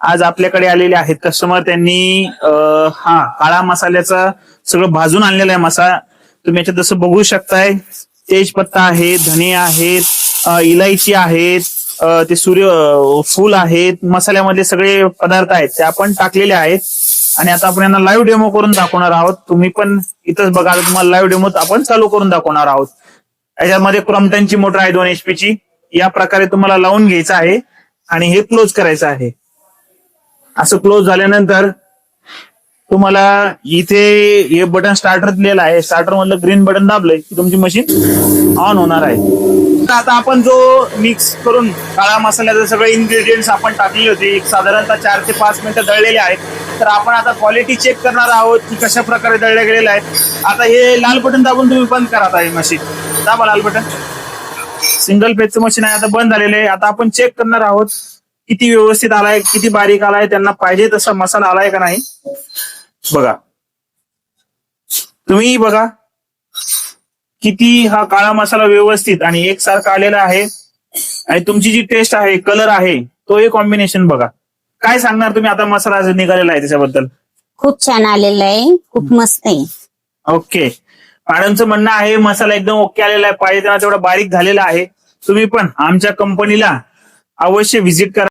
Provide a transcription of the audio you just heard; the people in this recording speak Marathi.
आज आपल्याकडे आलेले आहेत. कस्टमर त्यांनी हा काळा मसाल्याचा सगळं भाजून आणलेला आहे मसा. तुम्ही याच्यात जसं बघू शकताय तेजपत्ता आहे धने आहेत इलायची आहेत ते सूर्य फुल फूल आहेत. मसाल्यामध्ये सगळे पदार्थ आहेत ते आपण टाकलेले आहेत. आणि आता आपण यांना लाईव्ह डेमो करून दाखवणार आहोत. तुम्ही पण इथंच बघा तुम्हाला लाईव्ह डेमो आपण चालू करून दाखवणार आहोत. याच्यामध्ये क्रॉम्प्टनची मोटर आहे दोन एचपी ची. या प्रकारे तुम्हाला लावून घ्यायचं आहे आणि हे क्लोज करायचं आहे. असं क्लोज झाल्यानंतर तुम्हाला इथे हे बटन स्टार्टर दिलेलं आहे. स्टार्टर मधलं ग्रीन बटन दाबलंय की तुमची मशीन ऑन होणार आहे. तर आता आपण जो मिक्स करून काळा मसाल्याचे सगळे इन्ग्रेडियंट्स आपण टाकले होते एक साधारणतः चार ते पाच मिनिटं दळलेले आहेत. तर आपण आता क्वालिटी चेक करणार आहोत की कशा प्रकारे दळले गेलेले आहेत. आता हे लाल बटन दाबून तुम्ही बंद करा आता हे मशीन दाबा लाल बटन सिंगल पेजचं मशीन आहे आता बंद झालेलं आहे. आता आपण चेक करणार आहोत किती व्यवस्थित आलाय किती बारीक आलाय त्यांना पाहिजे तसा मसाला आलाय का नाही? बघा. तुम्ही बघा. किती हा काळा मसाला व्यवस्थित आणि एकसारखा आलेला आहे. आणि तुमची जी टेस्ट आहे कलर आहे तो एक कॉम्बिनेशन बघा. काय सांगणार तुम्ही? आता मसाला निघालेला आहे त्याच्याबद्दल. खूप छान आलेलं आहे. खूप मस्त आहे. ओके. मॅडमचं म्हणणं आहे मसाला एकदम ओके आलेला आहे. पाहिजे तेव्हा तेवढा बारीक झालेला आहे. तुम्ही पण आमच्या कंपनीला अवश्य व्हिजिट करा.